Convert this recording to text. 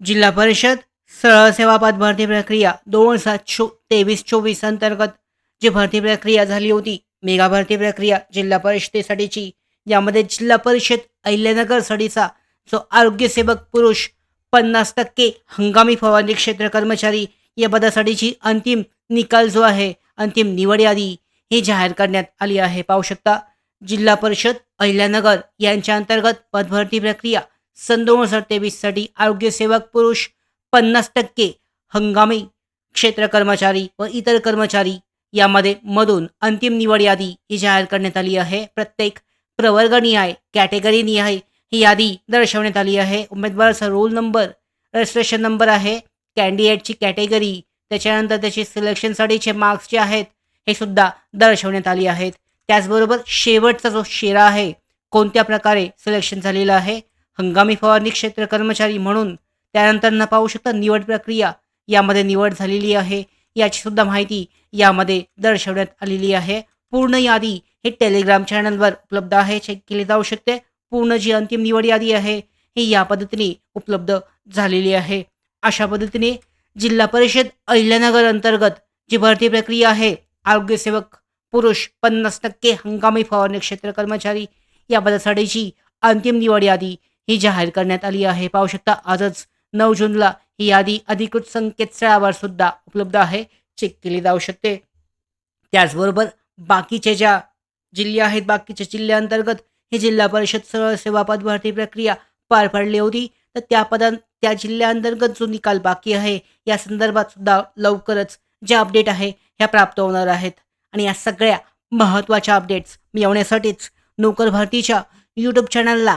जिल्हा परिषद सरळ सेवा पद भरती प्रक्रिया दोन सात चो तेवीस चोवीस अंतर्गत जी भरती प्रक्रिया झाली होती मेगा भरती प्रक्रिया जिल्हा परिषदेसाठीची. यामध्ये जिल्हा परिषद अहिल्यानगरसाठीचा जो आरोग्यसेवक पुरुष पन्नास टक्के हंगामी फवारणी क्षेत्र कर्मचारी या पदासाठीची अंतिम निकाल जो आहे अंतिम निवड यादी ही जाहीर करण्यात आली आहे. पाहू शकता जिल्हा परिषद अहिल्यानगर यांच्या अंतर्गत पदभरती प्रक्रिया सन दोन हजार तेवीससाठी आरोग्यसेवक पुरुष पन्नास टक्के हंगामी क्षेत्र कर्मचारी व इतर कर्मचारी यामध्ये मधून अंतिम निवड यादी ही जाहीर करण्यात आली आहे. प्रत्येक प्रवर्गनिहाय कॅटेगरीनिहाय ही यादी दर्शवण्यात आली आहे. उमेदवाराचा रोल नंबर रजिस्ट्रेशन नंबर आहे. कॅन्डिडेटची कॅटेगरी त्याच्यानंतर त्याचे सिलेक्शनसाठीचे मार्क्स जे आहेत हे सुद्धा दर्शवण्यात आली आहेत. त्याचबरोबर शेवटचा जो शेरा आहे कोणत्या प्रकारे सिलेक्शन झालेलं आहे? हंगामी फवारणी क्षेत्र कर्मचारी म्हणून त्यानंतर न पाहू शकता निवड प्रक्रिया यामध्ये निवड झालेली आहे. याची सुद्धा माहिती यामध्ये दर्शवण्यात आलेली आहे. पूर्ण यादी हे टेलिग्राम चॅनलवर उपलब्ध आहे. चेक केली जाऊ शकते. पूर्ण जी अंतिम निवड यादी आहे ही या पद्धतीने उपलब्ध झालेली आहे. अशा पद्धतीने जिल्हा परिषद अहिल्यानगर अंतर्गत जी भरती प्रक्रिया आहे आरोग्यसेवक पुरुष पन्नास टक्के हंगामी फवारणी क्षेत्र कर्मचारी या पदासाठीची अंतिम निवड यादी ही जाहीर करण्यात आली आहे. पाहू शकता आजच नऊ जूनला ही यादी अधिकृत संकेतस्थळावर सुद्धा उपलब्ध आहे. चेक केली जाऊ शकते. त्याचबरोबर बाकीचे ज्या जिल्हे आहेत बाकीच्या जिल्ह्यांतर्गत ही जिल्हा परिषद सरळ सेवा पद भरती प्रक्रिया पार पडली होती तर त्या पदां त्या जिल्ह्यांतर्गत जो निकाल बाकी आहे या संदर्भात सुद्धा लवकरच जे अपडेट आहे ह्या प्राप्त होणार आहेत. आणि या सगळ्या महत्त्वाच्या अपडेट्स मिळवण्यासाठीच नोकर भरतीच्या यूट्यूब चॅनलला